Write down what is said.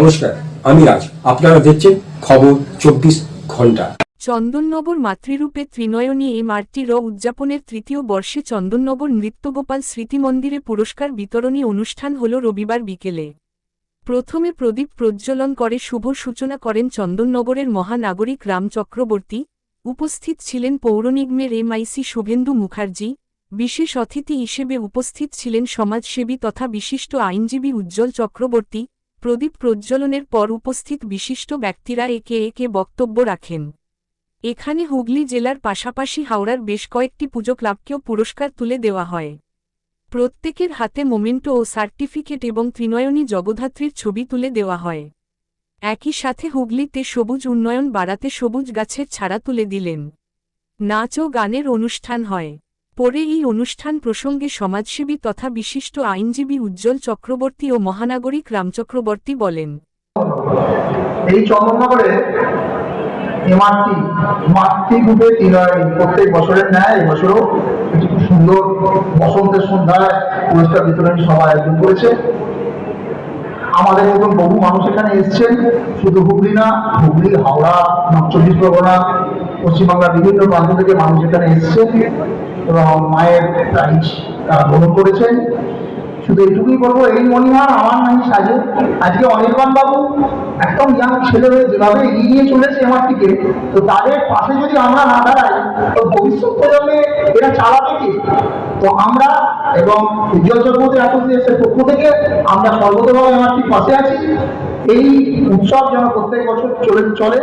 নমস্কার, আমি রাজ। আপনারা দেখছেন খবর চব্বিশ ঘণ্টা। চন্দননগর মাতৃরূপে ত্রিনয়নী এই মারটি র উদযাপনের তৃতীয় বর্ষে চন্দননগর নৃত্যগোপাল স্মৃতি মন্দিরে পুরস্কার বিতরণী অনুষ্ঠান হল রবিবার বিকেলে। প্রথমে প্রদীপ প্রজ্বলন করে শুভ সূচনা করেন চন্দননগরের মহানাগরিক রাম চক্রবর্তী। উপস্থিত ছিলেন পৌরনিগমের এমআইসি শুভেন্দু মুখার্জি। বিশেষ অতিথি হিসেবে উপস্থিত ছিলেন সমাজসেবী তথা বিশিষ্ট আইনজীবী উজ্জ্বল চক্রবর্তী। প্রদীপ প্রজ্জ্বলনের পর উপস্থিত বিশিষ্ট ব্যক্তিরা একে একে বক্তব্য রাখেন। এখানে হুগলি জেলার পাশাপাশি হাওড়ার বেশ কয়েকটি পুজো ক্লাবকেও পুরস্কার তুলে দেওয়া হয়। প্রত্যেকের হাতে মোমেন্টো ও সার্টিফিকেট এবং ত্রিনয়নী জগধাত্রীর ছবি তুলে দেওয়া হয়। একই সাথে হুগলিতে সবুজ উন্নয়ন বাড়াতে সবুজ গাছের ছাড়া তুলে দিলেন। নাচ ও গানের অনুষ্ঠান হয়। পরে এই অনুষ্ঠান প্রসঙ্গে সমাজসেবী তথা বিশিষ্ট আইনজীবী উজ্জ্বল চক্রবর্তী ও মহানাগরিক রামচক্রবর্তী বলেন। এই চন্দননগরে এমআরটি প্রত্যেক বছরের ন্যায় এবছরও একটি সুন্দর বসন্তের সন্ধ্যায় পুরস্কার বিতরণী সভা আয়োজন করেছে। আমাদের মতন বহু মানুষ এখানে এসছেন, শুধু হুগলি না হুগলি হাওড়া চব্বিশ পরগনা, পশ্চিমবাংলার বিভিন্ন প্রান্ত থেকে মানুষ এখানে এসছেন। এবং মায়ের প্রাইজ তারা গ্রহণ করেছেন। শুধু এইটুকুই বলব, এই মনিহার আমার নাই সাজে। আজকে অনির্বাণ বাবু একদম ইয়াং ছেলে হয়ে যেভাবে এগিয়ে চলেছে আমার থেকে তো তাদের পাশে যদি আমরা না দাঁড়াই, তো ভবিষ্যৎ প্রজন্মে এরা চালাবে কি? তো আমরা এবং উজ্জ্বল চক্রবর্তী অ্যাসোসিয়েশনের পক্ষ থেকে আমরা সর্বতভাবে আমার ঠিক পাশে আছি। এই উৎসব যেন প্রত্যেক বছর চলে চলে।